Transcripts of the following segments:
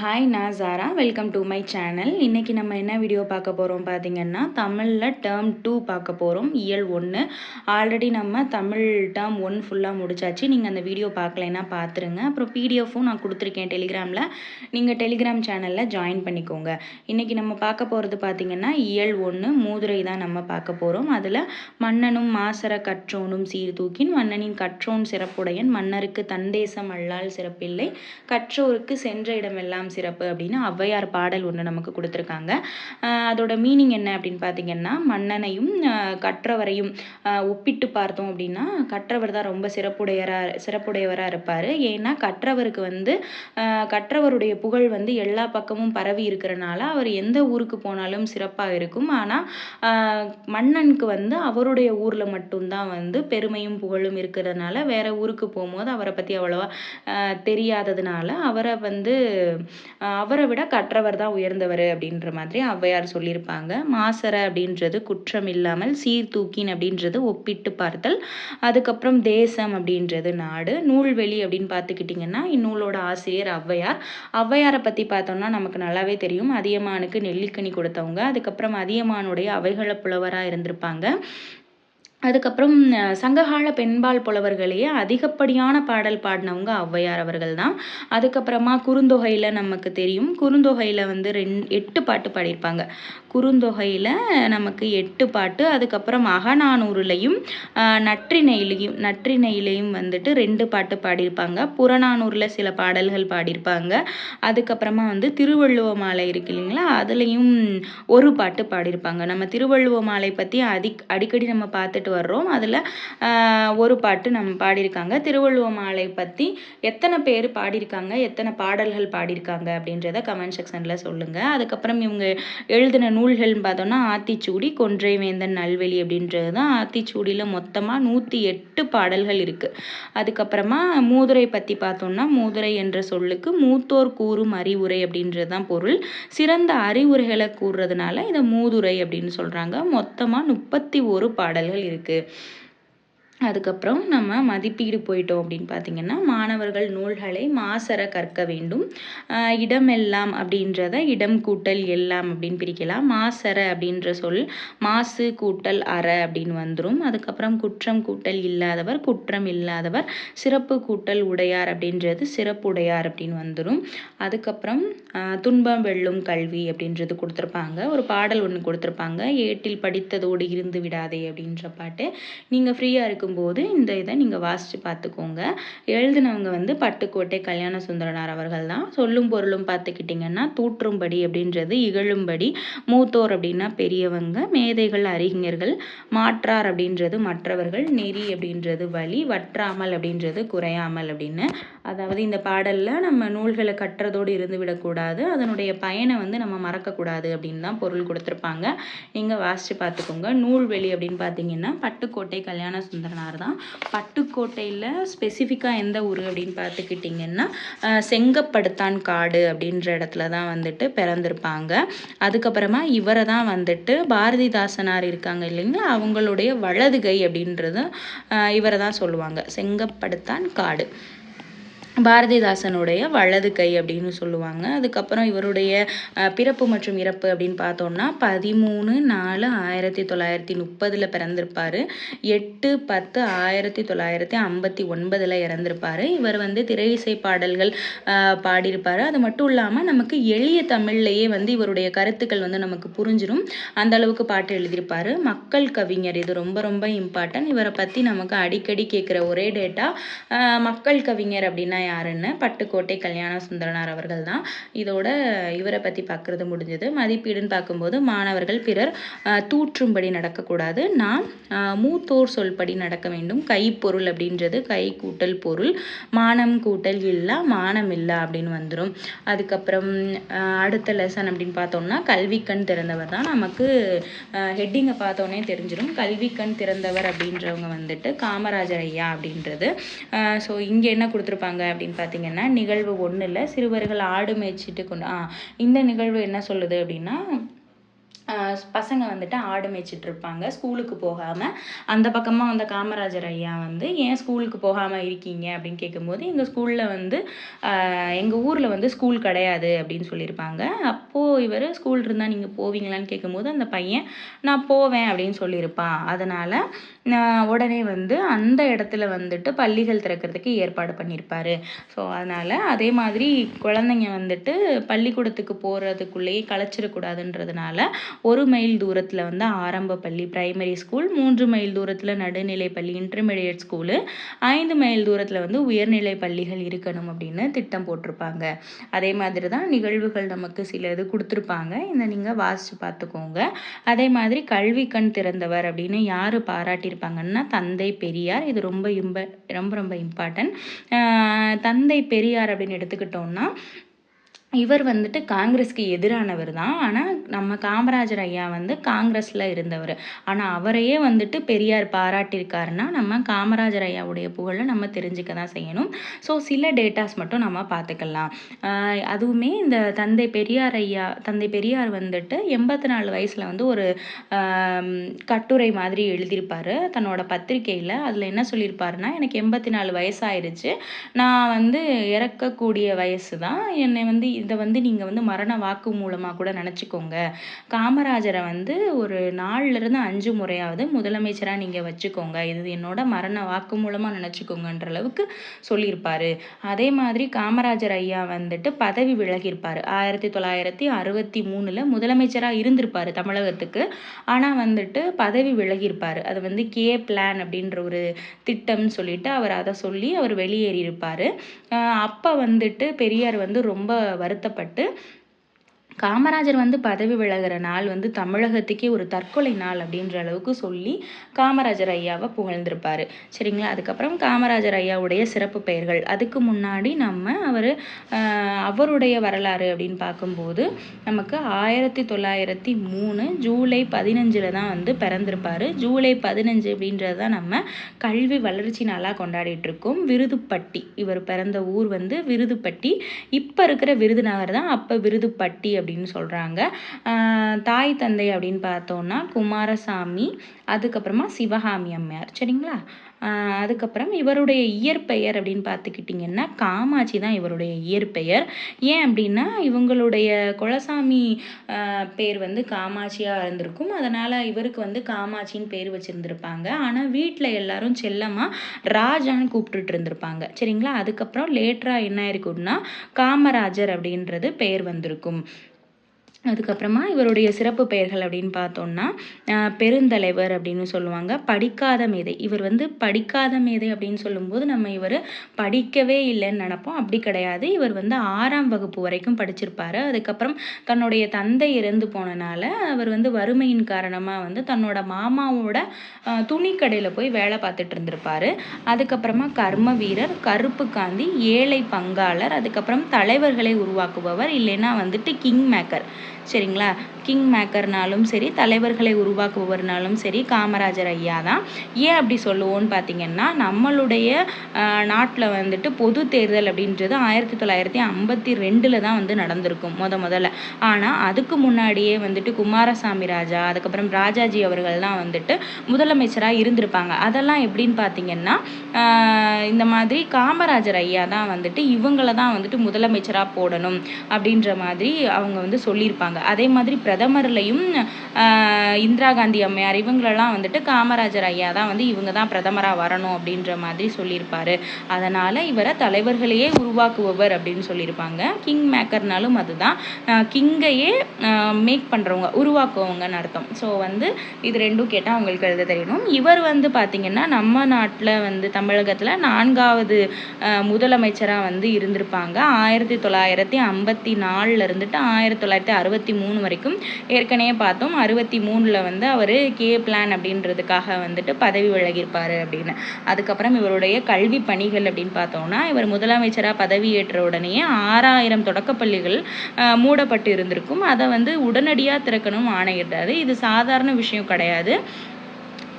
Hi நான் Zara welcome to my channel இன்றைக்கி நம்ம என்ன வீடியோ பார்க்க போகிறோம் பார்த்தீங்கன்னா தமிழில் டேர்ம் டூ பார்க்க போகிறோம் இயல் ஒன்று ஆல்ரெடி நம்ம தமிழ் டேர்ம் ஒன் ஃபுல்லாக முடிச்சாச்சு. நீங்கள் அந்த வீடியோ பார்க்கலைன்னா பார்த்துருங்க அப்புறம் பிடிஎஃப்பும் நான் கொடுத்துருக்கேன் டெலிகிராமில் நீங்கள் டெலிகிராம் சேனலில் ஜாயின் பண்ணிக்கோங்க. இன்றைக்கி நம்ம பார்க்க போகிறது பார்த்திங்கன்னா இயல் ஒன்று மூதுரை தான் நம்ம பார்க்க போகிறோம் அதில் மன்னனும் மாசர கற்றோனும் சீர்தூக்கின் மன்னனின் கற்றோன் சிறப்புடையன் மன்னருக்கு தந்தேசம் அல்லால் சிறப்பில்லை கற்றோருக்கு சென்ற இடம் எல்லாம் சிறப்பு அப்படின்னு ஔவையார் பாடல் ஒன்று நமக்கு கொடுத்துருக்காங்க. அதோட மீனிங் என்ன அப்படின்னு பார்த்தீங்கன்னா மன்னனையும் கற்றவரையும் ஒப்பிட்டு பார்த்தோம் அப்படின்னா கற்றவர் தான் ரொம்ப சிறப்புடையராக சிறப்புடையவராக இருப்பார். ஏன்னா கற்றவருக்கு வந்து கற்றவருடைய புகழ் வந்து எல்லா பக்கமும் பரவி இருக்கிறனால அவர் எந்த ஊருக்கு போனாலும் சிறப்பாக இருக்கும். ஆனால் மன்னனுக்கு வந்து அவருடைய ஊரில் மட்டும்தான் வந்து பெருமையும் புகழும் இருக்கிறதுனால வேற ஊருக்கு போகும்போது அவரை பற்றி அவ்வளோவா தெரியாததுனால அவரை வந்து அவரை விட கற்றவர் தான் உயர்ந்தவர் அப்படின்ற மாதிரி ஔவையார் சொல்லியிருப்பாங்க. மாசர அப்படின்றது குற்றம் இல்லாமல் சீர்தூக்கின் அப்படின்றது ஒப்பிட்டு பார்த்தல் அதுக்கப்புறம் தேசம் அப்படின்றது நாடு. நூல்வெளி அப்படின்னு பார்த்துக்கிட்டிங்கன்னா இந்நூலோட ஆசிரியர் ஔவையார். ஔவையாரை பற்றி பார்த்தோம்னா நமக்கு நல்லாவே தெரியும். அதியமானுக்கு நெல்லிக்கனி கொடுத்தவங்க. அதுக்கப்புறம் அதியமானுடைய அவைகள புலவராக இருந்திருப்பாங்க. அதுக்கப்புறம் சங்ககால பெண்பால் புலவர்களையே அதிகப்படியான பாடல் பாடினவங்க ஔவையார் அவர்கள் தான். அதுக்கப்புறமா குறுந்தொகையில் நமக்கு தெரியும். குறுந்தொகையில் வந்து ரெண் எட்டு பாட்டு பாடியிருப்பாங்க. குறுந்தொகையில் நமக்கு எட்டு பாட்டு அதுக்கப்புறம் அகநானூறுலையும் நற்றிணையிலையும் நற்றிணையிலையும் வந்துட்டு ரெண்டு பாட்டு பாடியிருப்பாங்க. புறநானூரில் சில பாடல்கள் பாடியிருப்பாங்க. அதுக்கப்புறமா வந்து திருவள்ளுவ மாலை இருக்கு இல்லைங்களா? அதுலேயும் ஒரு பாட்டு பாடியிருப்பாங்க. நம்ம திருவள்ளுவ மாலை பற்றி அதி அடிக்கடி நம்ம பார்த்துட்டு வர்றோம். அதில் ஒரு பாட்டு நம்ம பாடியிருக்காங்க. திருவள்ளுவ மாலை பற்றி எத்தனை பேர் பாடியிருக்காங்க? எத்தனை பாடல்கள் பாடியிருக்காங்க? அப்படின்றத கமெண்ட் செக்ஷனில் சொல்லுங்கள் அதுக்கப்புறம் இவங்க எழுதின நூல்கள்னு பார்த்தோன்னா ஆத்திச்சூடி கொன்றை வேந்தன் நல்வெளி அப்படின்றது தான். ஆத்திச்சூடியில் மொத்தமாக நூற்றி எட்டு பாடல்கள் இருக்குது அதுக்கப்புறமா மூதுரை பற்றி பார்த்தோம்னா மூதுரை என்ற சொல்லுக்கு மூத்தோர் கூறும் அறிவுரை அப்படின்றது தான் பொருள். சிறந்த அறிவுரைகளை கூறுறதுனால இதை மூதுரை அப்படின்னு சொல்கிறாங்க மொத்தமாக முப்பத்தி ஒரு பாடல்கள் இருக்குது एक அதுக்கப்புறம் நம்ம மதிப்பீடு போயிட்டோம் அப்படின்னு பார்த்தீங்கன்னா மாணவர்கள் நூல்களை மாசர கற்க வேண்டும். இடம் இடமெல்லாம் அப்படின்றத இடம் கூட்டல் எல்லாம் அப்படின்னு பிரிக்கலாம். மாசர அப்படின்ற சொல் மாசு கூட்டல் அற அப்படின்னு வந்துடும் அதுக்கப்புறம் குற்றம் கூட்டல் இல்லாதவர் குற்றம் இல்லாதவர் சிறப்பு கூட்டல் உடையார் அப்படின்றது சிறப்புடையார் அப்படின்னு வந்துடும் அதுக்கப்புறம் துன்பம் வெல்லும் கல்வி அப்படின்றது கொடுத்துருப்பாங்க. ஒரு பாடல் ஒன்று கொடுத்துருப்பாங்க. ஏட்டில் படித்ததோடு இருந்து விடாதே அப்படின்ற பாட்டு. நீங்கள் ஃப்ரீயாக இருக்கும்போது இந்த இதை நீங்கள் வாசித்து பார்த்துக்கோங்க. எழுதினவங்க வந்து பட்டுக்கோட்டை கல்யாண சுந்தரனார் அவர்கள் தான். சொல்லும் பொருளும் பார்த்துக்கிட்டிங்கன்னா தூற்றும்படி அப்படின்றது இகழும்படி மூத்தோர் அப்படின்னா பெரியவங்க மேதைகள் அறிஞர்கள் மாற்றார் அப்படின்றது மற்றவர்கள் நெறி அப்படின்றது வழி வற்றாமல் அப்படின்றது குறையாமல் அப்படின்னு அதாவது இந்த பாடலில் நம்ம நூல்களை கற்றதோடு இருந்து விடக்கூடாது அதனுடைய பயனை வந்து நம்ம மறக்கக்கூடாது அப்படின்னு தான் பொருள் கொடுத்துருப்பாங்க. நீங்கள் வாசித்து பார்த்துக்கோங்க. நூல்வெளி அப்படின்னு பார்த்தீங்கன்னா பட்டுக்கோட்டை கல்யாண சுந்தரனார் தான். பட்டுக்கோட்டையில் ஸ்பெசிஃபிக்காக எந்த ஊர் அப்படின்னு பார்த்துக்கிட்டிங்கன்னா செங்கப்படுத்தான் காடு அப்படின்ற இடத்துல தான் வந்துட்டு பிறந்திருப்பாங்க. அதுக்கப்புறமா இவரை தான் வந்துட்டு பாரதிதாசனார் இருக்காங்க இல்லைங்களா? அவங்களுடைய வலதுகை அப்படின்றது இவரை தான் சொல்லுவாங்க. செங்கப்படுத்தான் காடு. பாரதிதாசனுடைய வலது கை அப்படின்னு சொல்லுவாங்க. அதுக்கப்புறம் இவருடைய பிறப்பு மற்றும் இறப்பு அப்படின்னு பார்த்தோம்னா பதிமூணு நாலு ஆயிரத்தி தொள்ளாயிரத்தி முப்பதில் பிறந்திருப்பார். எட்டு பத்து ஆயிரத்தி தொள்ளாயிரத்தி ஐம்பத்தி ஒன்பதில் இறந்திருப்பார். இவர் வந்து திரை இசை பாடல்கள் பாடியிருப்பார். அது மட்டும் இல்லாமல் நமக்கு எளிய தமிழ்லையே வந்து இவருடைய கருத்துக்கள் வந்து நமக்கு புரிஞ்சிடும் அந்த அளவுக்கு பாட்டு எழுதியிருப்பார். மக்கள் கவிஞர் இது ரொம்ப ரொம்ப இம்பார்ட்டன்ட் இவரை பற்றி நமக்கு அடிக்கடி கேட்குற ஒரே டேட்டா மக்கள் கவிஞர் அப்படின்னா யாருன்னு பட்டுக்கோட்டை கல்யாண சுந்தரனார் அவர்கள் தான் இதோட இவரை பற்றி பார்க்குறது முடிஞ்சது. மதிப்பீடுன்னு பார்க்கும்போது மாணவர்கள் பிறர் தூற்றும்படி நடக்கக்கூடாது. நாம் மூத்தோர் சொல்படி நடக்க வேண்டும். கைப்பொருள் அப்படின்றது கை கூட்டல் பொருள். மானம் கூட்டல் இல்லா மானம் இல்லா அப்படின்னு வந்துடும் அதுக்கப்புறம் அடுத்த லெசன் அப்படின்னு பார்த்தோம்னா கல்விக்கண் திறந்தவர் தான். நமக்கு ஹெட்டிங்கை பார்த்தோன்னே தெரிஞ்சிடும் கல்விக்கண் திறந்தவர் அப்படின்றவங்க வந்துட்டு காமராஜர் ஐயா அப்படின்றது. ஸோ இங்கே என்ன கொடுத்துருப்பாங்க அப்படின்னு பார்த்தீங்கன்னா நிகழ்வு ஒன்றில் சிறுவர்கள் ஆடு மேய்ச்சிட்டு கொண்டு ஆ இந்த நிகழ்வு என்ன சொல்லுது அப்படின்னா பசங்க வந்துட்டு ஆடு மேய்ச்சிட்டு இருப்பாங்க ஸ்கூலுக்கு போகாமல் அந்த பக்கமாக வந்த காமராஜர் ஐயா வந்து ஏன் ஸ்கூலுக்கு போகாமல் இருக்கீங்க? அப்படின்னு கேட்கும்போது எங்கள் ஸ்கூலில் வந்து எங்கள் ஊரில் வந்து ஸ்கூல் கிடையாது அப்படின்னு சொல்லியிருப்பாங்க. அப்போது இவர் ஸ்கூல் இருந்தால் நீங்கள் போவீங்களான்னு கேட்கும்போது அந்த பையன் நான் போவேன் அப்படின்னு சொல்லியிருப்பான். அதனால் உடனே வந்து அந்த இடத்துல வந்துட்டு பள்ளிகள் திறக்கிறதுக்கு ஏற்பாடு பண்ணியிருப்பாரு ஸோ அதனால் அதே மாதிரி குழந்தைங்க வந்துட்டு பள்ளிக்கூடத்துக்கு போகிறதுக்குள்ளேயே களைச்சிடக்கூடாதுன்றதுனால ஒரு மைல் தூரத்தில் வந்து ஆரம்ப பள்ளி பிரைமரி ஸ்கூல் மூன்று மைல் தூரத்தில் நடுநிலை பள்ளி இன்டர்மீடியட் ஸ்கூலு ஐந்து மைல் தூரத்தில் வந்து உயர்நிலை பள்ளிகள் இருக்கணும் அப்படின்னு திட்டம் போட்டிருப்பாங்க. அதே மாதிரி தான் நிகழ்வுகள் நமக்கு சில இது கொடுத்துருப்பாங்க. இந்த நீங்கள் வாசித்து பார்த்துக்கோங்க. அதே மாதிரி கல்வி கண் திறந்தவர் அப்படின்னு யார் பண்ணியிருப்பாங்கன்னா தந்தை பெரியார் இது ரொம்ப இம்ப ரொம்ப ரொம்ப இம்பார்ட்டன்ட் தந்தை பெரியார் அப்படின்னு எடுத்துக்கிட்டோம்னா இவர் வந்துட்டு காங்கிரஸ்க்கு எதிரானவர் தான். ஆனால் நம்ம காமராஜர் ஐயா வந்து காங்கிரஸில் இருந்தவர். ஆனால் அவரையே வந்துட்டு பெரியார் பாராட்டியிருக்காருன்னா நம்ம காமராஜர் ஐயாவுடைய புகழை நம்ம தெரிஞ்சுக்க தான் செய்யணும். ஸோ சில டேட்டாஸ் மட்டும் நம்ம பார்த்துக்கலாம். அதுவுமே இந்த தந்தை பெரியார் ஐயா தந்தை பெரியார் வந்துட்டு எண்பத்தி நாலு வயசில் வந்து ஒரு கட்டுரை மாதிரி எழுதியிருப்பார். தன்னோட பத்திரிக்கையில் அதில் என்ன சொல்லியிருப்பாருன்னா எனக்கு எண்பத்தி நாலு வயசாயிருச்சு. நான் வந்து இறக்கக்கூடிய வயசு தான். என்னை வந்து இதை வந்து நீங்கள் வந்து மரண வாக்கு மூலமாக கூட நினச்சிக்கோங்க. காமராஜரை வந்து ஒரு நாலுலேருந்து அஞ்சு முறையாவது முதலமைச்சராக நீங்கள் வச்சுக்கோங்க. இது என்னோட மரண வாக்கு மூலமாக நினச்சிக்கோங்கன்ற அளவுக்கு சொல்லியிருப்பார். அதே மாதிரி காமராஜர் ஐயா வந்துட்டு பதவி விலகியிருப்பார். ஆயிரத்தி தொள்ளாயிரத்தி அறுபத்தி மூணில் முதலமைச்சராக இருந்திருப்பார் தமிழகத்துக்கு. ஆனால் வந்துட்டு பதவி விலகியிருப்பார். அது வந்து கே பிளான் அப்படின்ற ஒரு திட்டம்னு சொல்லிட்டு அவர் அதை சொல்லி அவர் வெளியேறியிருப்பார். அப்போ வந்துட்டு பெரியார் வந்து ரொம்ப வருத்தப்பட்டு காமராஜர் வந்து பதவி விலகிற நாள் வந்து தமிழகத்துக்கே ஒரு தற்கொலை நாள் அப்படின்ற அளவுக்கு சொல்லி காமராஜர் ஐயாவை புகழ்ந்திருப்பார். சரிங்களா? அதுக்கப்புறம் காமராஜர் ஐயாவுடைய சிறப்பு பெயர்கள். அதுக்கு முன்னாடி நம்ம அவர் அவருடைய வரலாறு அப்படின்னு பார்க்கும்போது நமக்கு ஆயிரத்தி தொள்ளாயிரத்தி மூணு ஜூலை பதினஞ்சில் தான் வந்து பிறந்திருப்பார். ஜூலை பதினஞ்சு அப்படின்றது தான் நம்ம கல்வி வளர்ச்சி நாளாக கொண்டாடிட்டுருக்கோம் விருதுப்பட்டி. இவர் பிறந்த ஊர் வந்து விருதுப்பட்டி. இப்போ இருக்கிற விருதுநகர் தான் அப்போ விருதுப்பட்டி அப்படின்னு சொல்கிறாங்க தாய் தந்தை அப்படின்னு பார்த்தோன்னா குமாரசாமி அதுக்கப்புறமா சிவகாமி அம்மையார் சரிங்களா? அதுக்கப்புறம் இவருடைய இயற்பெயர் அப்படின்னு பார்த்துக்கிட்டிங்கன்னா காமாட்சி தான் இவருடைய இயற்பெயர். ஏன் அப்படின்னா இவங்களுடைய குலசாமி பேர் வந்து காமாட்சியாக இருந்திருக்கும். அதனால் இவருக்கு வந்து காமாட்சின்னு பேர் வச்சுருந்துருப்பாங்க. ஆனால் வீட்டில் எல்லாரும் செல்லமாக ராஜான்னு கூப்பிட்டுட்டு இருந்திருப்பாங்க. சரிங்களா? அதுக்கப்புறம் லேட்டராக என்ன ஆயிருக்கும்னா காமராஜர் அப்படின்றது பெயர் வந்திருக்கும். அதுக்கப்புறமா இவருடைய சிறப்பு பெயர்கள் அப்படின்னு பார்த்தோம்னா பெருந்தலைவர் அப்படின்னு சொல்லுவாங்க படிக்காத மேதை. இவர் வந்து படிக்காத மேதை அப்படின்னு சொல்லும்போது நம்ம இவர் படிக்கவே இல்லைன்னு நினப்போம். அப்படி கிடையாது. இவர் வந்து ஆறாம் வகுப்பு வரைக்கும் படிச்சிருப்பாரு. அதுக்கப்புறம் தன்னுடைய தந்தை இறந்து போனனால அவர் வந்து வறுமையின் காரணமாக வந்து தன்னோட மாமாவோட துணி துணிக்கடையில் போய் வேலை பார்த்துட்டு இருந்திருப்பார். அதுக்கப்புறமா கர்ம வீரர் கருப்பு காந்தி ஏழை பங்காளர் அதுக்கப்புறம் தலைவர்களை உருவாக்குபவர் இல்லைன்னா வந்துட்டு கிங் மேக்கர் சரிங்களா? கிங் மேக்கர்னாலும் சரி தலைவர்களை உருவாக்குபவர்னாலும் சரி காமராஜர் ஐயா தான் ஏன் அப்படி சொல்லுவோன்னு பார்த்தீங்கன்னா நம்மளுடைய நாட்டில் வந்துட்டு பொது தேர்தல் அப்படின்றது ஆயிரத்தி தொள்ளாயிரத்தி ஐம்பத்தி ரெண்டில் தான் வந்து நடந்திருக்கும் முத முதல்ல. ஆனால் அதுக்கு முன்னாடியே வந்துட்டு குமாரசாமி ராஜா அதுக்கப்புறம் ராஜாஜி அவர்கள் தான் வந்துட்டு முதலமைச்சராக இருந்திருப்பாங்க. அதெல்லாம் எப்படின்னு பார்த்தீங்கன்னா இந்த மாதிரி காமராஜர் ஐயா தான் வந்துட்டு இவங்கள தான் வந்துட்டு முதலமைச்சராக போடணும் அப்படின்ற மாதிரி அவங்க வந்து சொல்லியிருப்பாங்க. அதே மாதிரி பிரதமர்லையும் இந்திரா காந்தி அம்மையார் இவங்களெல்லாம் வந்துட்டு காமராஜர் ஐயா தான் வந்து இவங்க தான் பிரதமராக வரணும் அப்படின்ற மாதிரி சொல்லியிருப்பாரு. அதனால் இவரை தலைவர்களையே உருவாக்குபவர் அப்படின்னு சொல்லியிருப்பாங்க. கிங் மேக்கர்னாலும் அதுதான். கிங்கையே மேக் பண்ணுறவங்க உருவாக்குவவங்கன்னு அர்த்தம். ஸோ வந்து இது ரெண்டும் கேட்டால் அவங்களுக்கு எழுத தெரியணும். இவர் வந்து பார்த்திங்கன்னா நம்ம நாட்டில் வந்து தமிழகத்தில் நான்காவது முதலமைச்சராக வந்து இருந்திருப்பாங்க. ஆயிரத்தி தொள்ளாயிரத்தி ஐம்பத்தி நாலில் இருந்துட்டு ஆயிரத்தி தொள்ளாயிரத்தி அறுபத்தி அறுபத்தி மூணு வரைக்கும் ஏற்கனவே பார்த்தோம். அறுபத்தி மூணில் வந்து அவர் கே பிளான் அப்படின்றதுக்காக வந்துட்டு பதவி விலகியிருப்பார் அப்படின்னு. அதுக்கப்புறம் இவருடைய கல்வி பணிகள் அப்படின்னு பார்த்தோம்னா இவர் முதலமைச்சராக பதவியேற்ற உடனேயே ஆறாயிரம் தொடக்கப்பள்ளிகள் மூடப்பட்டு இருந்திருக்கும். அதை வந்து உடனடியாக திறக்கணும் ஆணையிட்டாரு. இது சாதாரண விஷயம் கிடையாது.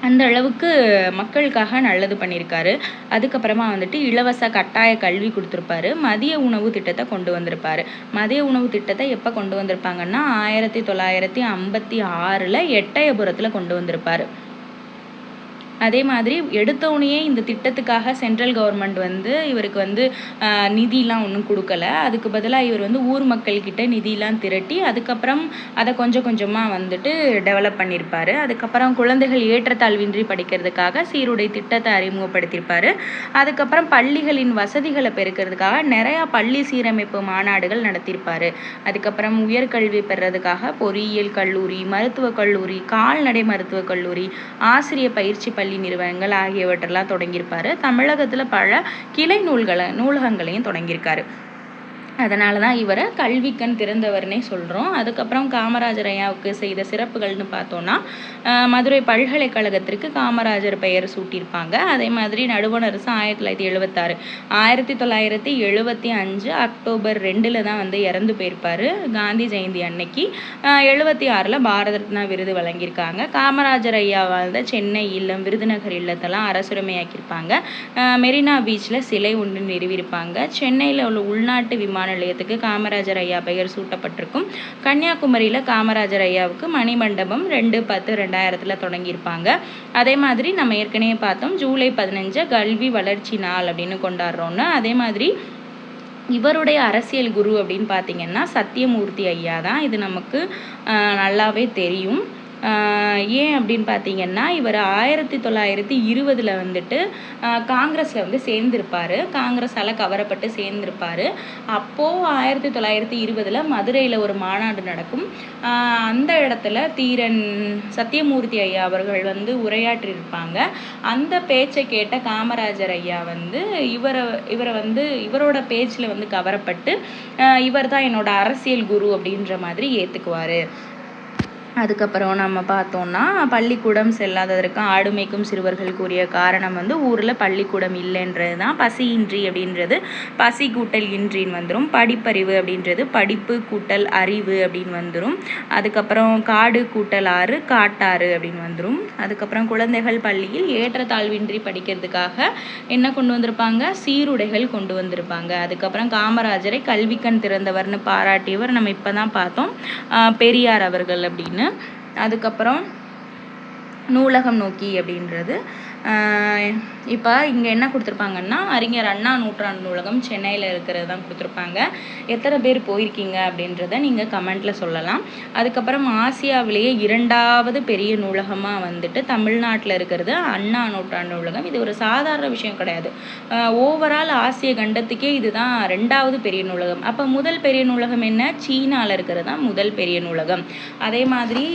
அந்த அளவுக்கு மக்களுக்காக நல்லது பண்ணியிருக்காரு. அதுக்கப்புறமா வந்துட்டு இலவச கட்டாய கல்வி கொடுத்துருப்பாரு. மதிய உணவு திட்டத்தை கொண்டு வந்திருப்பாரு. மதிய உணவு திட்டத்தை எப்போ கொண்டு வந்திருப்பாங்கன்னா ஆயிரத்தி தொள்ளாயிரத்தி ஐம்பத்தி ஆறில் எட்டயபுரத்தில் கொண்டு வந்திருப்பாரு. அதே மாதிரி எடுத்தோடனேயே இந்த திட்டத்துக்காக சென்ட்ரல் கவர்மெண்ட் வந்து இவருக்கு வந்து நிதிலாம் ஒன்றும் கொடுக்கல. அதுக்கு பதிலாக இவர் வந்து ஊர் மக்கள்கிட்ட நிதிலாம் திரட்டி அதுக்கப்புறம் அதை கொஞ்சம் கொஞ்சமாக வந்துட்டு டெவலப் பண்ணியிருப்பாரு அதுக்கப்புறம் குழந்தைகள் ஏற்றத்தாழ்வின்றி படிக்கிறதுக்காக சீருடை திட்டத்தை அறிமுகப்படுத்தியிருப்பாரு அதுக்கப்புறம் பள்ளிகளின் வசதிகளை பெருக்கிறதுக்காக நிறையா பள்ளி சீரமைப்பு மாநாடுகள் நடத்தியிருப்பார் அதுக்கப்புறம் உயர்கல்வி பெறதுக்காக பொறியியல் கல்லூரி மருத்துவக் கல்லூரி கால்நடை மருத்துவக் கல்லூரி ஆசிரிய பயிற்சி பள்ளி நிறுவனங்கள் ஆகியவற்றெல்லாம் தொடங்கியிருப்பாரு. தமிழகத்தில் பல கிளை நூல்களை நூலகங்களையும் தொடங்கியிருக்காரு. அதனால தான் இவரை கல்விக்கண் திறந்தவர்னே சொல்கிறோம் அதுக்கப்புறம் காமராஜர் ஐயாவுக்கு செய்த சிறப்புகள்னு பார்த்தோன்னா மதுரை பல்கலைக்கழகத்திற்கு காமராஜர் பெயர் சூட்டியிருப்பாங்க. அதே மாதிரி நடுவண் அரசு ஆயிரத்தி தொள்ளாயிரத்தி எழுபத்தாறு ஆயிரத்தி தொள்ளாயிரத்தி எழுபத்தி அஞ்சு அக்டோபர் ரெண்டில் தான் வந்து இறந்து போயிருப்பார் காந்தி ஜெயந்தி அன்னைக்கு. எழுபத்தி ஆறில் பாரத ரத்னா விருது வழங்கியிருக்காங்க. காமராஜர் ஐயா வாழ்ந்த சென்னை இல்லம் விருதுநகர் இல்லத்தெல்லாம் அரசுரிமையாக்கியிருப்பாங்க. மெரினா பீச்சில் சிலை ஒன்று நிறுவியிருப்பாங்க. சென்னையில் உள்ள உள்நாட்டு விமான நிலையத்துக்கு காமராஜர் ஐயா பெயர் சூட்டப்பட்டிருக்கும் கன்னியாகுமரியில் காமராஜர் ஐயாவுக்கு மணிமண்டபம் ரெண்டு பத்து ரெண்டாயிரத்தில் தொடங்கியிருப்பாங்க அதே மாதிரி நம்ம ஏற்கனவே பார்த்தோம் ஜூலை பதினஞ்சு கல்வி வளர்ச்சி நாள் அப்படின்னு கொண்டாடுறோன்னு அதே மாதிரி இவருடைய அரசியல் குரு அப்படின்னு பார்த்தீங்கன்னா சத்தியமூர்த்தி ஐயா தான் இது நமக்கு நல்லாவே தெரியும் ஏன் அப்படின்னு பார்த்தீங்கன்னா இவர் ஆயிரத்தி தொள்ளாயிரத்தி இருபதில் வந்துட்டு காங்கிரஸில் வந்து சேர்ந்துருப்பார். காங்கிரஸால் கவரப்பட்டு சேர்ந்திருப்பாரு. அப்போது ஆயிரத்தி தொள்ளாயிரத்தி இருபதில் மதுரையில் ஒரு மாநாடு நடக்கும். அந்த இடத்துல தீரன் சத்தியமூர்த்தி ஐயா அவர்கள் வந்து உரையாற்றியிருப்பாங்க. அந்த பேச்சை கேட்ட காமராஜர் ஐயா வந்து இவரை இவரை வந்து இவரோட பேச்சில் வந்து கவரப்பட்டு இவர் தான் என்னோட அரசியல் குரு அப்படின்ற மாதிரி ஏற்றுக்குவார் அதுக்கப்புறம் நம்ம பார்த்தோம்னா பள்ளிக்கூடம் செல்லாததற்கு ஆடு மேய்க்கும் சிறுவர்கள் காரணம் வந்து ஊரில் பள்ளிக்கூடம் இல்லைன்றது தான் பசியின்றி அப்படின்றது பசி கூட்டல் இன்றின்னு வந்துடும் படிப்பறிவு அப்படின்றது படிப்பு கூட்டல் அறிவு அப்படின்னு வந்துடும் அதுக்கப்புறம் காடு கூட்டல் ஆறு காட்டாறு அப்படின்னு வந்துடும் அதுக்கப்புறம் குழந்தைகள் பள்ளியில் ஏற்றத்தாழ்வின்றி படிக்கிறதுக்காக என்ன கொண்டு வந்திருப்பாங்க? சீருடைகள் கொண்டு வந்திருப்பாங்க. அதுக்கப்புறம் காமராஜரை கல்விக்கண் திறந்தவர்னு பாராட்டியவர் நம்ம இப்போ தான் பார்த்தோம் பெரியார் அவர்கள் அப்படின்னு. அதுக்கப்புறம் நூலகம் நோக்கி அப்படின்றது. இப்போ இங்கே என்ன கொடுத்துருப்பாங்கன்னா அறிஞர் அண்ணா நூற்றாண்டு நூலகம் சென்னையில் இருக்கிறது தான் கொடுத்துருப்பாங்க. எத்தனை பேர் போயிருக்கீங்க அப்படின்றத நீங்கள் கமெண்ட்டில் சொல்லலாம். அதுக்கப்புறம் ஆசியாவிலேயே இரண்டாவது பெரிய நூலகமாக வந்துட்டு தமிழ்நாட்டில் இருக்கிறது அண்ணா நூற்றாண்டு நூலகம். இது ஒரு சாதாரண விஷயம் கிடையாது. ஓவரால் ஆசிய கண்டத்துக்கே இதுதான் ரெண்டாவது பெரிய நூலகம். அப்போ முதல் பெரிய நூலகம் என்ன? சீனாவில் இருக்கிறது தான் முதல் பெரிய நூலகம். அதே மாதிரி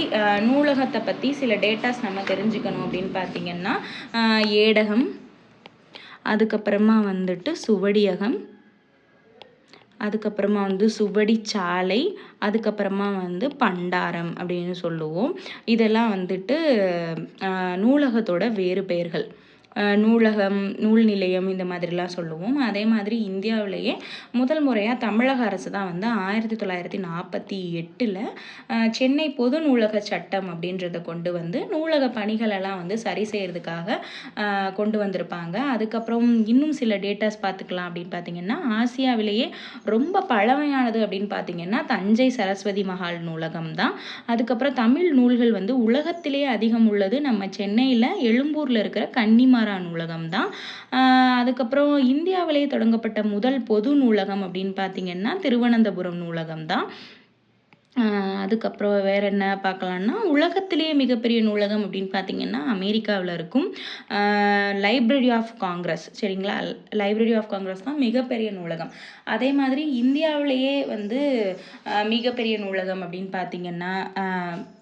நூலகத்தை பற்றி சில டேட்டாஸ் நம்ம தெரிஞ்சுக்கணும் அப்படின்னு பார்த்தீங்கன்னா ஏடகம். அதுக்கப்புறமா வந்துட்டு சுவடியகம். அதுக்கப்புறமா வந்து சுவடி சாலை அதுக்கப்புறமா வந்து பண்டாரம் அப்படின்னு சொல்லுவோம். இதெல்லாம் வந்துட்டு நூலகத்தோட வேறு பெயர்கள். நூலகம் நூல் நிலையம் இந்த மாதிரிலாம் சொல்லுவோம். அதே மாதிரி இந்தியாவிலேயே முதல் முறையாக தமிழக அரசு தான் வந்து ஆயிரத்தி தொள்ளாயிரத்தி நாற்பத்தி எட்டில் சென்னை பொது நூலக சட்டம் அப்படின்றத கொண்டு வந்து நூலக பணிகளெல்லாம் வந்து சரி செய்கிறதுக்காக கொண்டு வந்திருப்பாங்க. அதுக்கப்புறம் இன்னும் சில டேட்டாஸ் பார்த்துக்கலாம் அப்படின்னு பார்த்தீங்கன்னா ஆசியாவிலேயே ரொம்ப பழமையானது அப்படின்னு பார்த்தீங்கன்னா தஞ்சை சரஸ்வதி மஹால் நூலகம் தான். அதுக்கப்புறம் தமிழ் நூல்கள் வந்து உலகத்திலேயே அதிகம் உள்ளது. நம்ம சென்னையில் எழும்பூரில் இருக்கிற கன்னிமார் நூலகம் தான். அதுக்கப்புறம் இந்தியாவிலேயே தொடங்கப்பட்ட முதல் பொது நூலகம் அப்படின்னு பார்த்தீங்கன்னா திருவனந்தபுரம் நூலகம் தான். அதுக்கப்புறம் வேறு என்ன பார்க்கலான்னா உலகத்திலேயே மிகப்பெரிய நூலகம் அப்படின்னு பார்த்தீங்கன்னா அமெரிக்காவில் இருக்கும். லைப்ரரி ஆஃப் காங்கிரஸ் சரிங்களா? லைப்ரரி ஆஃப் காங்கிரஸ் தான் மிகப்பெரிய நூலகம். அதே மாதிரி இந்தியாவிலேயே வந்து மிகப்பெரிய நூலகம் அப்படின்னு பார்த்தீங்கன்னா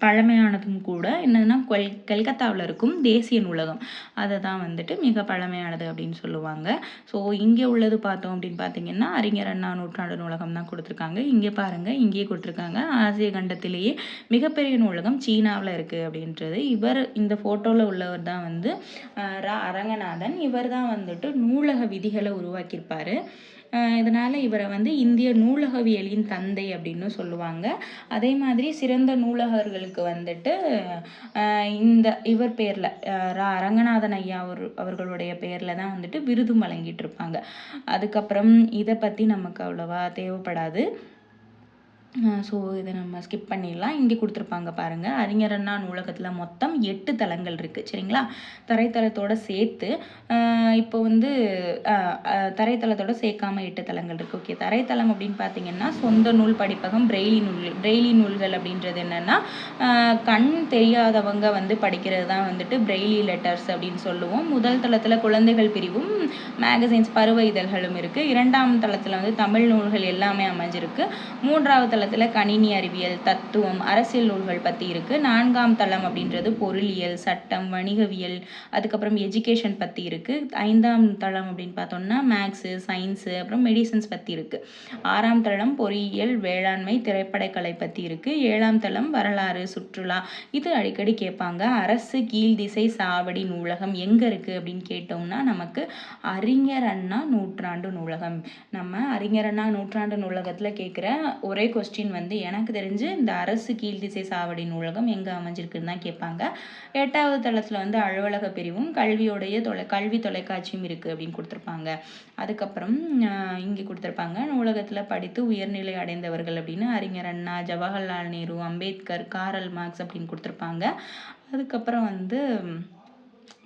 பழமையானதும் கூட என்னதுன்னா கொல் கல்கத்தாவில் இருக்கும் தேசிய நூலகம். அதை தான் வந்துட்டு மிக பழமையானது அப்படின்னு சொல்லுவாங்க. ஸோ இங்கே உள்ளது பார்த்தோம் அப்படின்னு பார்த்தீங்கன்னா அறிஞர் அண்ணா நூற்றாண்டு நூலகம் தான் கொடுத்துருக்காங்க. இங்கே பாருங்கள் இங்கேயே கொடுத்துருக்காங்க. ஆசிய கண்டத்திலேயே மிகப்பெரிய நூலகம் சீனாவில் இருக்குது அப்படின்றது. இவர் இந்த ஃபோட்டோவில் உள்ளவர் தான் வந்து ரா அரங்கநாதன். இவர் தான் வந்துட்டு நூலக விதிகளை உருவாக்கியிருப்பார். இதனால் இவரை வந்து இந்திய நூலகவியலின் தந்தை அப்படின்னு சொல்லுவாங்க. அதே மாதிரி சிறந்த நூலகர்களுக்கு வந்துட்டு இந்த இவர் பேரில் ரா அரங்கநாதன் ஐயா அவர் அவர்களுடைய பேரில் தான் வந்துட்டு விருதும் வழங்கிட்டு இருப்பாங்க. அதுக்கப்புறம் இதை பற்றி நமக்கு அவ்வளோவா தேவைப்படாது. ஸோ இதை நம்ம ஸ்கிப் பண்ணிடலாம். இங்கே கொடுத்துருப்பாங்க பாருங்கள் அறிஞர் அண்ணா நூலகத்தில் மொத்தம் எட்டு தளங்கள் இருக்குது சரிங்களா? தரைத்தளத்தோடு சேர்த்து இப்போ வந்து தரைத்தளத்தோடு சேர்க்காம எட்டு தளங்கள் இருக்குது ஓகே தரைத்தளம் அப்படின்னு பார்த்தீங்கன்னா சொந்த நூல் படிப்பகம் பிரெய்லி நூல் பிரெய்லி நூல்கள் அப்படின்றது என்னென்னா கண் தெரியாதவங்க வந்து படிக்கிறது தான் வந்துட்டு பிரெய்லி லெட்டர்ஸ் அப்படின்னு சொல்லுவோம். முதல் தளத்தில் குழந்தைகள் பிரிவும் மேகசைன்ஸ் பருவ இதழ்களும் இருக்குது இரண்டாம் தளத்தில் வந்து தமிழ் நூல்கள் எல்லாமே அமைஞ்சிருக்கு. மூன்றாவது தளத்தில் கணினி அறிவியல் தத்துவம் அரசியல் நூல்கள் பற்றி இருக்குது நான்காம் தளம் அப்படின்றது பொருளியல் சட்டம் வணிகவியல் அதுக்கப்புறம் எஜுகேஷன் பற்றி இருக்குது ஐந்தாம் தளம் அப்படின்னு பார்த்தோம்னா மேக்ஸு சயின்ஸு அப்புறம் மெடிசன்ஸ் பற்றி இருக்குது ஆறாம் தளம் பொறியியல் வேளாண்மை திரைப்படக்கலை பற்றி இருக்குது ஏழாம் தளம் வரலாறு சுற்றுலா. இது அடிக்கடி கேட்பாங்க. அரசு கீழ் திசை சாவடி நூலகம் எங்கே இருக்குது அப்படின்னு கேட்டோம்னா நமக்கு அறிஞர் அண்ணா நூற்றாண்டு நூலகம். நம்ம அறிஞர் அண்ணா நூற்றாண்டு நூலகத்தில் கேட்குற ஒரே கொஸ்டின் கொஸ்டின் வந்து எனக்கு தெரிஞ்சு இந்த அரசு கீழ்திசை சாவடி நூலகம் எங்கே அமைஞ்சிருக்குன்னு தான் கேட்பாங்க. எட்டாவது தளத்தில் வந்து அலுவலக பிரிவும் கல்வியோடைய தொலை கல்வி தொலைக்காட்சியும் இருக்குது அப்படின்னு கொடுத்துருப்பாங்க. அதுக்கப்புறம் இங்கே கொடுத்துருப்பாங்க. நூலகத்தில் படித்து உயர்நிலை அடைந்தவர்கள் அப்படின்னு அறிஞர் அண்ணா ஜவஹர்லால் நேரு அம்பேத்கர் காரல் மார்க்ஸ் அப்படின்னு கொடுத்துருப்பாங்க. அதுக்கப்புறம் வந்து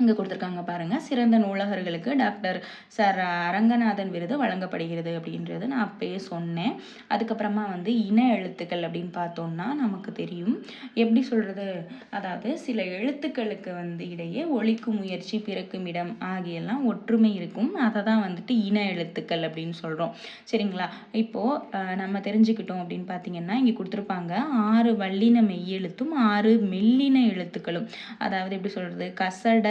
இங்கே கொடுத்துருக்காங்க பாருங்கள் சிறந்த நூலகர்களுக்கு டாக்டர் சர் அரங்கநாதன் விருது வழங்கப்படுகிறது அப்படின்றது நான் அப்பயே சொன்னேன். அதுக்கப்புறமா வந்து இன எழுத்துக்கள் அப்படின்னு பார்த்தோம்னா நமக்கு தெரியும். எப்படி சொல்கிறது அதாவது சில எழுத்துக்களுக்கு வந்து இடையே ஒழிக்கும் முயற்சி பிறக்கும் இடம் ஆகியெல்லாம் ஒற்றுமை இருக்கும். அதை தான் வந்துட்டு இன எழுத்துக்கள் அப்படின்னு சொல்கிறோம் சரிங்களா? இப்போது நம்ம தெரிஞ்சுக்கிட்டோம் அப்படின்னு பார்த்தீங்கன்னா இங்கே கொடுத்துருப்பாங்க ஆறு வல்லின மெய்யெழுத்தும் ஆறு மெல்லின எழுத்துக்களும். அதாவது எப்படி சொல்கிறது கசட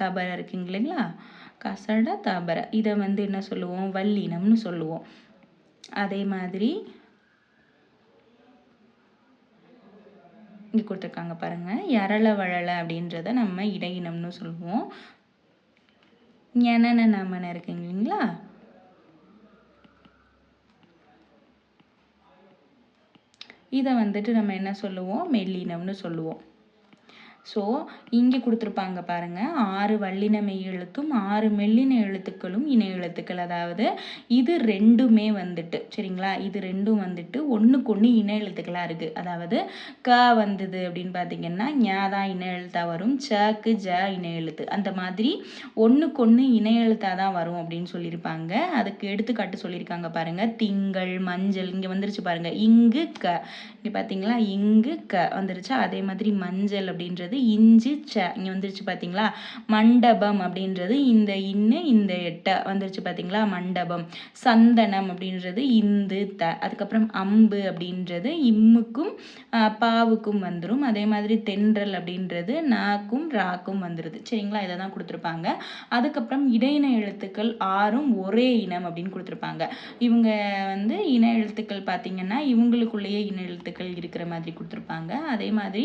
தபர இருக்குங்க இல்லைங்களா? கசட தபர. இதை வந்து என்ன சொல்லுவோம்? வல்லினம்னு சொல்லுவோம். அதே மாதிரி இங்கே கொடுத்துருக்காங்க பாருங்கள் எரள வழலை அப்படின்றத நம்ம இடையினம்னு சொல்லுவோம். ஞன நாமன இருக்குங்க இல்லைங்களா? இதை வந்துட்டு நம்ம என்ன சொல்லுவோம்? மெல்லினம்னு சொல்லுவோம். ஸோ இங்கே கொடுத்துருப்பாங்க பாருங்கள் ஆறு வல்லின மெய் எழுத்தும் ஆறு மெல்லின எழுத்துக்களும் இணை எழுத்துக்கள். அதாவது இது ரெண்டுமே வந்துட்டு சரிங்களா? இது ரெண்டும் வந்துட்டு ஒன்றுக்கு ஒன்று இணை எழுத்துக்களாக இருக்குது அதாவது க வந்தது அப்படின்னு பார்த்தீங்கன்னா ஞா தான் இணை எழுத்தாக வரும் சக்கு ஜ இணை எழுத்து. அந்த மாதிரி ஒன்றுக்கு ஒன்று இணை எழுத்தாக தான் வரும் அப்படின்னு சொல்லியிருப்பாங்க. அதுக்கு எடுத்துக்காட்டு சொல்லியிருக்காங்க பாருங்கள் திங்கள் மஞ்சள் இங்கே வந்துருச்சு பாருங்கள் இங்கு க. இங்கே பார்த்தீங்களா இங்கு க வந்துருச்சு? அதே மாதிரி மஞ்சள் அப்படின்றது இஞ்சி ச இங்கே வந்துருச்சு பார்த்தீங்களா மண்டபம் அப்படின்றது இந்த இன்னு இந்த எட்ட வந்துருச்சு பார்த்தீங்களா மண்டபம். சந்தனம் அப்படின்றது இந்து த. அதுக்கப்புறம் அம்பு அப்படின்றது இம்முக்கும் பாவுக்கும் வந்துடும் அதே மாதிரி தென்றல் அப்படின்றது நாக்கும் ராக்கும் வந்துடுது சரிங்களா? இதை தான் கொடுத்துருப்பாங்க. அதுக்கப்புறம் இடையின எழுத்துக்கள் ஆறும் ஒரே இனம் அப்படின்னு கொடுத்துருப்பாங்க. இவங்க வந்து இன எழுத்துக்கள் பார்த்தீங்கன்னா இவங்களுக்குள்ளேயே இன எழுத்துக்கள் இருக்கிற மாதிரி கொடுத்துருப்பாங்க. அதே மாதிரி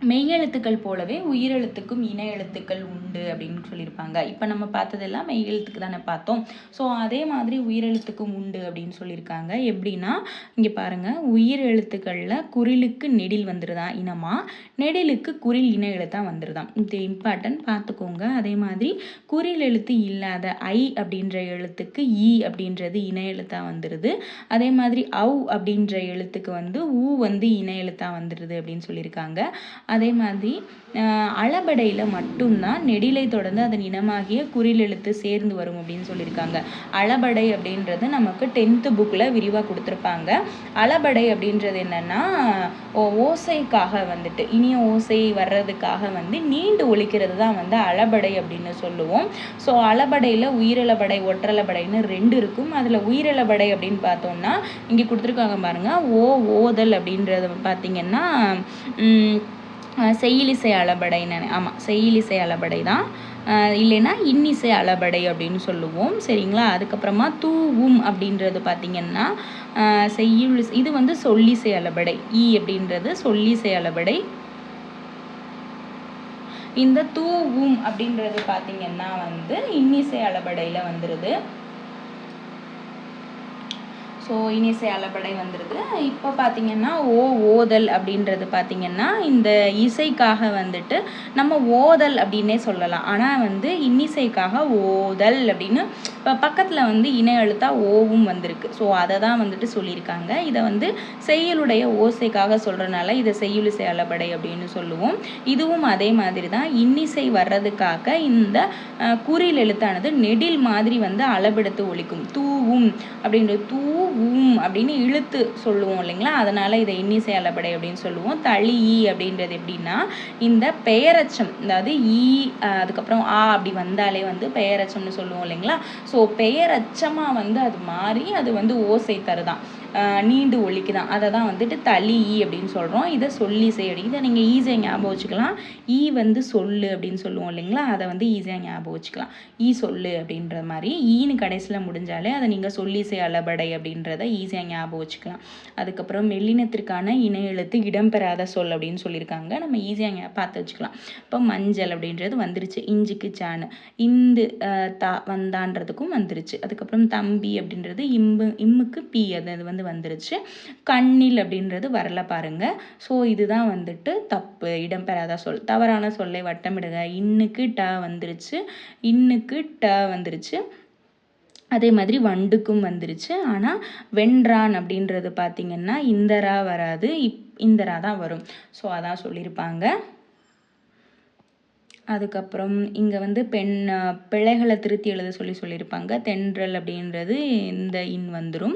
மெய்யெழுத்துக்கள் போலவே உயிரெழுத்துக்கும் இன எழுத்துக்கள் உண்டு அப்படின்னு சொல்லியிருப்பாங்க. இப்போ நம்ம பார்த்ததெல்லாம் மெய்யெழுத்துக்கு தானே பார்த்தோம். ஸோ அதே மாதிரி உயிரெழுத்துக்கும் உண்டு அப்படின்னு சொல்லியிருக்காங்க. எப்படின்னா இங்கே பாருங்கள் உயிர் எழுத்துக்களில் குரிலுக்கு நெடில் வந்துருதான் இனமா? நெடிலுக்கு குரில் இன எழுத்தாக வந்துருதான் இது இம்பார்ட்டன்ட் பார்த்துக்கோங்க. அதே மாதிரி குரில் எழுத்து இல்லாத ஐ அப்படின்ற எழுத்துக்கு இ அப்படின்றது இன எழுத்தாக வந்துடுது அதே மாதிரி அவ் அப்படின்ற எழுத்துக்கு வந்து ஊ வந்து இன எழுத்தாக வந்துடுது அப்படின்னு சொல்லியிருக்காங்க. அதே மாதிரி அளபடையில் மட்டும்தான் நெடிலை தொடர்ந்து அதன் இனமாகிய குறில் எழுத்து சேர்ந்து வரும் அப்படின்னு சொல்லியிருக்காங்க. அளபடை அப்படின்றது நமக்கு டென்த்து புக்கில் விரிவாக கொடுத்துருப்பாங்க. அளபடை அப்படின்றது என்னென்னா ஓசைக்காக வந்துட்டு இனிய ஓசை வர்றதுக்காக வந்து நீண்டு ஒழிக்கிறது தான் வந்து அளபடை அப்படின்னு சொல்லுவோம். ஸோ அளபடையில் உயிரிழபடை ஒற்றளபடைன்னு ரெண்டு இருக்கும். அதில் உயிரிழபடை அப்படின்னு பார்த்தோம்னா இங்கே கொடுத்துருக்காங்க பாருங்கள் ஓ ஓதல் அப்படின்றது பார்த்தீங்கன்னா செய்யிலிசை அளபடைன்னு ஆமாம் செய்யிலிசை அளபடை தான். இல்லைன்னா இன்னிசை அளபடை அப்படின்னு சொல்லுவோம். சரிங்களா? அதுக்கப்புறமா தூவும் அப்படின்றது பார்த்திங்கன்னா செய்யுள் இது வந்து சொல்லிசை அளபடை. ஈ அப்படின்றது சொல்லிசை அளபடை. இந்த தூவும் அப்படின்றது பார்த்திங்கன்னா வந்து இன்னிசை அளபடையில் வந்துடுது ஸோ இனிசை அளபடை வந்துடுது இப்போ பார்த்திங்கன்னா ஓ ஓதல் அப்படின்றது பார்த்திங்கன்னா இந்த இசைக்காக வந்துட்டு நம்ம ஓதல் அப்படின்னே சொல்லலாம். ஆனால் வந்து இன்னிசைக்காக ஓதல் அப்படின்னு இப்போ பக்கத்தில் வந்து இணை எழுத்தா ஓவும் வந்திருக்கு. ஸோ அதை தான் வந்துட்டு சொல்லியிருக்காங்க. இதை வந்து செய்யுளுடைய ஓசைக்காக சொல்கிறனால இதை செய்யுளிசை அளபடை அப்படின்னு சொல்லுவோம். இதுவும் அதே மாதிரி தான் இன்னிசை வர்றதுக்காக இந்த குறில் எழுத்தானது நெடில் மாதிரி வந்து அளபெடுத்து ஒழிக்கும் தூவும் அப்படின்றது தூவும் அப்படின்னு இழுத்து சொல்லுவோம் இல்லைங்களா? அதனால் இதை இன்னிசை அளபடை அப்படின்னு சொல்லுவோம். தளி ஈ அப்படின்றது எப்படின்னா இந்த பெயரச்சம் அதாவது ஈ அதுக்கப்புறம் ஆ அப்படி வந்தாலே வந்து பெயரச்சம்னு சொல்லுவோம் இல்லைங்களா? ஸோ ஸோ பெயரச்சமாக வந்து அது மாறி அது வந்து ஓசை தருதான். நீண்டு நீண்டு ஒலிக்குதான் அதை தான் வந்துட்டு தளி ஈ அப்படின்னு சொல்கிறோம் இதை சொல்லி அப்படி இதை நீங்கள் ஈஸியாக ஞாபகம் வச்சுக்கலாம். ஈ வந்து சொல்லு அப்படின்னு சொல்லுவோம் இல்லைங்களா? அதை வந்து ஈஸியாக ஞாபகம் வச்சுக்கலாம். ஈ சொல்லு அப்படின்ற மாதிரி. ஈன்னு கடைசியில் முடிஞ்சாலே அதை நீங்கள் சொல்லிசை அளபடை அப்படின்றத ஈஸியாக ஞாபகம் வச்சுக்கலாம். அதுக்கப்புறம் மெல்லினத்திற்கான இணை எழுத்து இடம்பெறாத சொல் அப்படின்னு சொல்லியிருக்காங்க. நம்ம ஈஸியாக பார்த்து வச்சுக்கலாம். இப்போ மஞ்சள் அப்படின்றது வந்துருச்சு. இஞ்சிக்கு சானு இந்து தா வந்தான்றதுக்கும் வந்துருச்சு. அதுக்கப்புறம் தம்பி அப்படின்றது இம்பு இம்முக்கு பி அது அது வந்து வந்துருச்சு. கண்ணில் அப்படின்றது வரல பாருங்கள் ஸோ இதுதான் வந்துட்டு தப்பு இடம்பெறாத சொல் தவறான சொல்லை வட்டமிடுக. இன்னுக்கு ட வந்துருச்சு. இன்னுக்கு ட வந்துருச்சு. அதே மாதிரி வண்டுக்கும் வந்துருச்சு. ஆனால் வென்றான் அப்படின்றது பார்த்திங்கன்னா இந்தரா வராது. இப் இந்தரா தான் வரும். ஸோ அதான் சொல்லியிருப்பாங்க. அதுக்கப்புறம் இங்கே வந்து பெண் பிழைகளை திருத்தி எழுத சொல்லி சொல்லியிருப்பாங்க. தென்றல் அப்படின்றது இந்த இன் வந்துடும்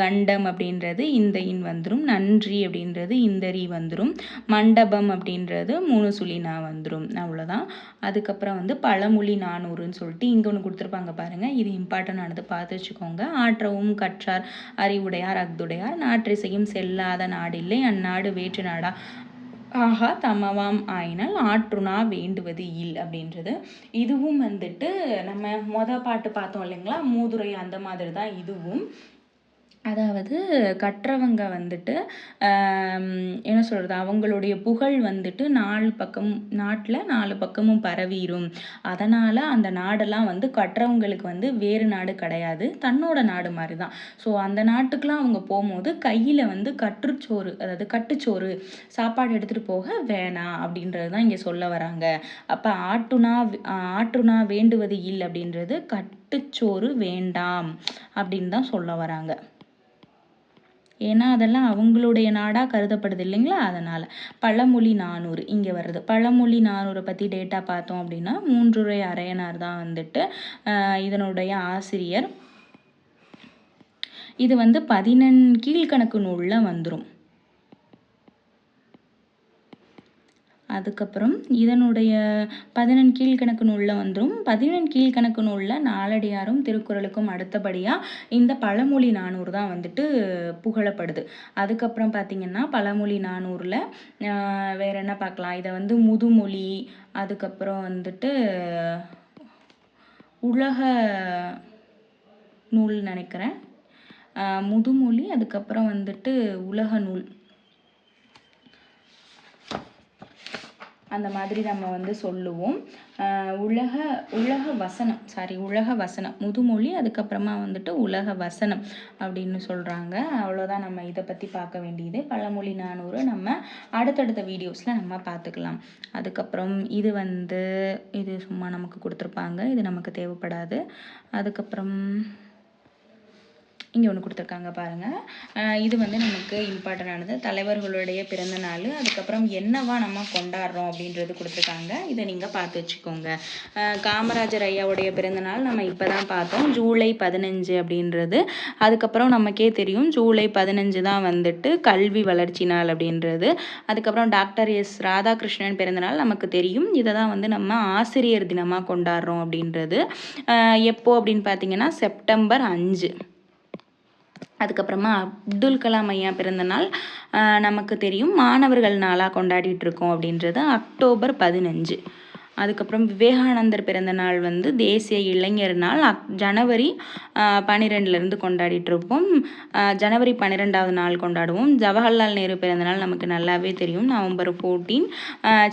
கண்டம் அப்படின்றது இந்த இன் வந்துடும் நன்றி அப்படின்றது இந்த ரீ வந்துடும் மண்டபம் அப்படின்றது மூணு சுழி நா வந்துடும் அவ்வளோதான். அதுக்கப்புறம் வந்து பழமொழி நானூறுன்னு சொல்லிட்டு இங்கே ஒன்று கொடுத்துருப்பாங்க பாருங்கள் இது இம்பார்ட்டன்ட் ஆனது பார்த்து வச்சுக்கோங்க. ஆற்றவும் கற்றார் அறிவுடையார் அஃதுடையார். நாற்றிசையும் செல்லாத நாடில்லை. அந்நாடு வேற்று நாடா. ஆஹா தமவாம் ஆயினால் ஆற்றுணா வேண்டுவது இல் அப்படின்றது. இதுவும் வந்துட்டு நம்ம மொதல் பாட்டு பார்த்தோம் இல்லைங்களா? மூதுரை அந்த மாதிரி தான் இதுவும். அதாவது கற்றவங்க வந்துட்டு என்ன சொல்கிறது அவங்களுடைய புகழ் வந்துட்டு நாலு பக்கம் நாட்டில் நாலு பக்கமும் பரவிடும் அதனால் அந்த நாடெல்லாம் வந்து கற்றவங்களுக்கு வந்து வேறு நாடு கிடையாது. தன்னோட நாடு மாதிரி தான் ஸோ அந்த நாட்டுக்கெலாம் அவங்க போகும்போது கையில் வந்து கற்றுச்சோறு அதாவது கட்டுச்சோறு சாப்பாடு எடுத்துகிட்டு போக வேணாம் அப்படின்றது தான் இங்கே சொல்ல வராங்க. அப்போ ஆட்டுனா ஆற்றுனா வேண்டுவது இல்லை அப்படின்றது கட்டுச்சோறு வேண்டாம் அப்படின்னு தான் சொல்ல வராங்க. ஏன்னா அதெல்லாம் அவங்களுடைய நாடாக கருதப்படுது இல்லைங்களா? அதனால். பழமொழி நானூறு. இங்கே வருது பழமொழி நானூறை பற்றி டேட்டா பார்த்தோம் அப்படின்னா மூன்றுரை அரையனார் தான் வந்துட்டு இதனுடைய ஆசிரியர். இது வந்து பதினெண் கீழ்கணக்கு நூலில் வந்துடும் அதுக்கப்புறம் இதனுடைய பதினெண் கீழ்கணக்கு நூலில் வந்துடும் பதினெண் கீழ்கணக்கு நூலில் நாலடியாரும் திருக்குறளுக்கும் அடுத்தபடியாக இந்த பழமொழி நானூறு தான் வந்துட்டு புகழப்படுது. அதுக்கப்புறம் பார்த்திங்கன்னா பழமொழி நானூரில் வேற என்ன பார்க்கலாம் இதை வந்து முதுமொழி அதுக்கப்புறம் வந்துட்டு உலக நூல் நினைக்கிறேன். முதுமொழி அதுக்கப்புறம் வந்துட்டு உலக நூல். அந்த மாதிரி நம்ம வந்து சொல்லுவோம். உலக உலக வசனம் சாரி உலக வசனம் முதுமொழி அதுக்கப்புறமா வந்துட்டு உலக வசனம் அப்படின்னு சொல்கிறாங்க அவ்வளோதான் நம்ம இதை பற்றி பார்க்க வேண்டியது. பழமொழி நானூறு நம்ம அடுத்தடுத்த வீடியோஸில் நம்ம பார்த்துக்கலாம். அதுக்கப்புறம் இது வந்து இது சும்மா நமக்கு கொடுத்துருப்பாங்க. இது நமக்கு தேவைப்படாது. அதுக்கப்புறம் இங்கே ஒன்று கொடுத்துருக்காங்க பாருங்கள் இது வந்து நமக்கு இம்பார்ட்டண்டானது தலைவர்களுடைய பிறந்த நாள் அதுக்கப்புறம் என்னவா நம்ம கொண்டாடுறோம் அப்படின்றது கொடுத்துருக்காங்க. இதை நீங்கள் பார்த்து வச்சுக்கோங்க. காமராஜர் ஐயாவுடைய பிறந்த நாள் நம்ம இப்போ தான் பார்த்தோம். ஜூலை பதினஞ்சு அப்படின்றது. அதுக்கப்புறம் நமக்கே தெரியும் ஜூலை பதினஞ்சு தான் வந்துட்டு கல்வி வளர்ச்சி நாள் அப்படின்றது. அதுக்கப்புறம் டாக்டர் எஸ் ராதாகிருஷ்ணன் பிறந்த நாள் நமக்கு தெரியும். இதை தான் வந்து நம்ம ஆசிரியர் தினமாக கொண்டாடுறோம் அப்படின்றது. எப்போ அப்படின்னு பார்த்தீங்கன்னா செப்டம்பர் அஞ்சு. அதுக்கப்புறமா அப்துல் கலாம் ஐயா பிறந்த நாள் நமக்கு தெரியும். மாணவர்கள் நாளாக கொண்டாடிட்டு இருக்கோம் அப்படின்றது அக்டோபர் பதினஞ்சு. அதுக்கப்புறம் விவேகானந்தர் பிறந்த நாள் வந்து தேசிய இளைஞர் நாள். அக் ஜனவரி பன்னிரெண்டுலேருந்து கொண்டாடிட்டுருப்போம். ஜனவரி பன்னிரெண்டாவது நாள் கொண்டாடுவோம். ஜவஹர்லால் நேரு பிறந்த நாள் நமக்கு நல்லாவே தெரியும். நவம்பர் ஃபோர்டீன்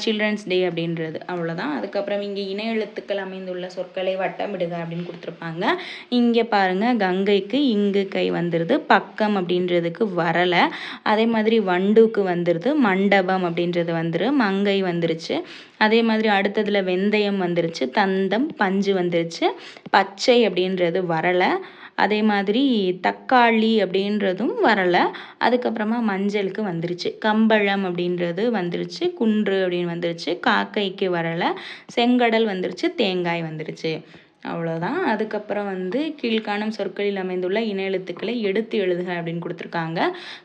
சில்ட்ரன்ஸ் டே அப்படின்றது. அவ்வளோதான் அதுக்கப்புறம் இங்கே இன எழுத்துக்கள் அமைந்துள்ள சொற்களை வட்டமிடுக அப்படின்னு கொடுத்துருப்பாங்க. இங்கே பாருங்கள் கங்கைக்கு இங்கு கை வந்துடுது பக்கம் அப்படின்றதுக்கு வரலை. அதே மாதிரி வண்டுக்கு வந்துடுது மண்டபம் அப்படின்றது வந்துரு மங்கை வந்துருச்சு. அதே மாதிரி அடுத்தது அதில் வெந்தயம் வந்துருச்சு தந்தம் பஞ்சு வந்துருச்சு. பச்சை அப்படின்றது வரலை. அதே மாதிரி தக்காளி அப்படின்றதும் வரலை. அதுக்கப்புறமா மஞ்சளுக்கு வந்துருச்சு. கம்பளம் அப்படின்றது வந்துருச்சு. குன்று அப்படின்னு வந்துருச்சு. காக்கைக்கு வரலை. செங்கடல் வந்துருச்சு. தேங்காய் வந்துருச்சு. அவ்வளோதான் அதுக்கப்புறம் வந்து கீழ்காணும் சொற்களில் அமைந்துள்ள இணையெழுத்துக்களை எடுத்து எழுதுக அப்படின்னு கொடுத்துருக்காங்க.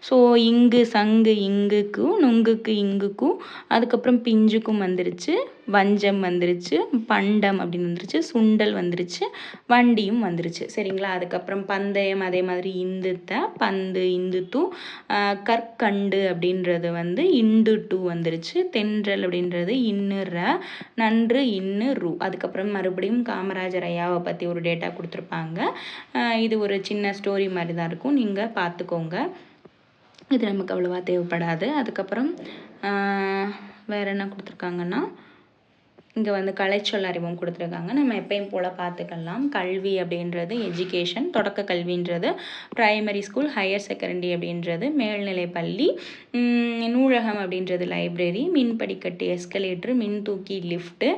ஸோ இங்கு சங்கு இங்குக்கும் நுங்குக்கு இங்குக்கும் அதுக்கப்புறம் பிஞ்சுக்கும் வந்துருச்சு. வஞ்சம் வந்துருச்சு பண்டம் அப்படின்னு வந்துருச்சு சுண்டல் வந்துருச்சு வண்டியும் வந்துருச்சு. சரிங்களா? அதுக்கப்புறம் பந்தயம் அதே மாதிரி இந்துத்த பந்து இந்துத்து கற்கண்டு அப்படின்றது வந்து இண்டு டூ வந்துருச்சு. தென்றல் அப்படின்றது இன்னுற நன்று இன்னு ரூ. அதுக்கப்புறம் மறுபடியும் காமராஜர் ஐயாவை பற்றி ஒரு டேட்டா கொடுத்துருப்பாங்க. இது ஒரு சின்ன ஸ்டோரி மாதிரி தான் இருக்கும். நீங்கள் பார்த்துக்கோங்க இது நமக்கு அவ்வளோவா தேவைப்படாது. அதுக்கப்புறம் வேறு என்ன கொடுத்துருக்காங்கன்னா இங்கே வந்து கலைச்சொல் அறிவும் கொடுத்துருக்காங்க. நம்ம எப்பயும் போல் பார்த்துக்கலாம். கல்வி அப்படின்றது எஜுகேஷன் தொடக்க கல்வின்றது ப்ரைமரி ஸ்கூல் ஹையர் செகண்டரி அப்படின்றது மேல்நிலை பள்ளி நூலகம் அப்படின்றது லைப்ரரி மின் படிக்கட்டு எஸ்கலேட்ரு மின் தூக்கி லிஃப்ட்டு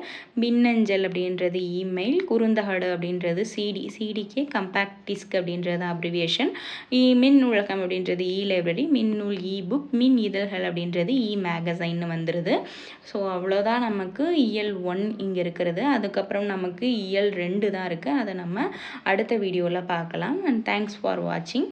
மின்னஞ்சல் அப்படின்றது இமெயில் குறுந்தகடு அப்படின்றது சிடி சிடிக்கே கம்பேக்ட் டிஸ்க் அப்படின்றது அப்ரிவியேஷன் மின் நூலகம் அப்படின்றது இ லைப்ரரி மின் நூல் இ புக் மின் இதழ்கள் அப்படின்றது இ மேகசைன்னு வந்துடுது ஸோ அவ்வளோதான் நமக்கு இயல் ஒன் இங்கே இருக்கிறது. அதுக்கப்புறம் நமக்கு இயல் ரெண்டு தான் இருக்குது அதை நம்ம அடுத்த வீடியோவில் பார்க்கலாம். அண்ட் தேங்க்ஸ் ஃபார் வாட்சிங்